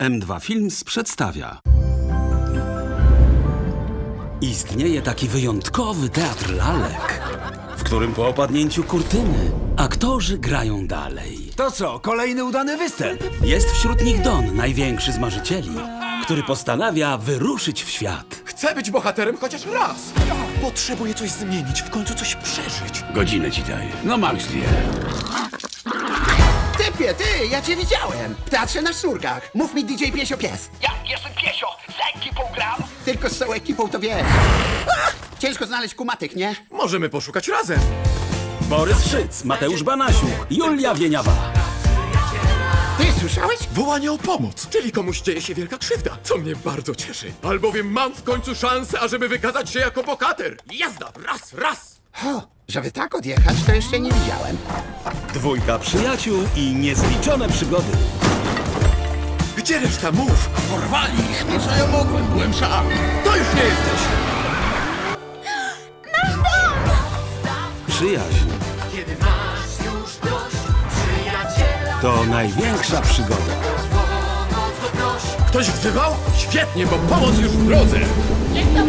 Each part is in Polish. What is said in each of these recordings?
M2 Films przedstawia. Istnieje taki wyjątkowy teatr lalek, w którym po opadnięciu kurtyny aktorzy grają dalej. To co, kolejny udany występ? Jest wśród nich Don, największy z marzycieli, który postanawia wyruszyć w świat. Chcę być bohaterem chociaż raz! Potrzebuję coś zmienić, w końcu coś przeżyć. Godzinę ci daję. No masz dwie. Ty, ja cię widziałem! W teatrze na Szurkach. Mów mi DJ Piesio Pies. Ja jestem Piesio, z ekipą gram. Tylko z całą ekipą to wiesz. A, ciężko znaleźć kumatych, nie? Możemy poszukać razem. Borys Szyc, Mateusz Banasiuk, Julia Wieniawa. Ty słyszałeś? Wołanie o pomoc, czyli komuś dzieje się wielka krzywda, co mnie bardzo cieszy. Albowiem mam w końcu szansę, ażeby wykazać się jako bohater. Jazda, raz, raz! O, żeby tak odjechać, to jeszcze nie widziałem. Dwójka przyjaciół i niezliczone przygody. Gdzie reszta? Mów! Porwali ich, no co ja mogłem, byłem sam. To już nie jesteś! Przyjaźń to największa przygoda. Ktoś wzywał? Świetnie, bo pomoc już w drodze! Niech ta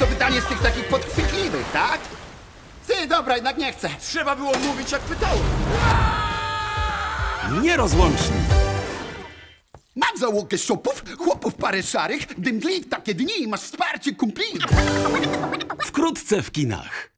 to pytanie z tych takich podchwytliwych, tak? Ty, dobra, jednak nie chcę. Trzeba było mówić jak pytałem. Nierozłączni. Mam załogę szopów, chłopów parę szarych, dymdli w takie dni, masz wsparcie kumpli. Wkrótce w kinach.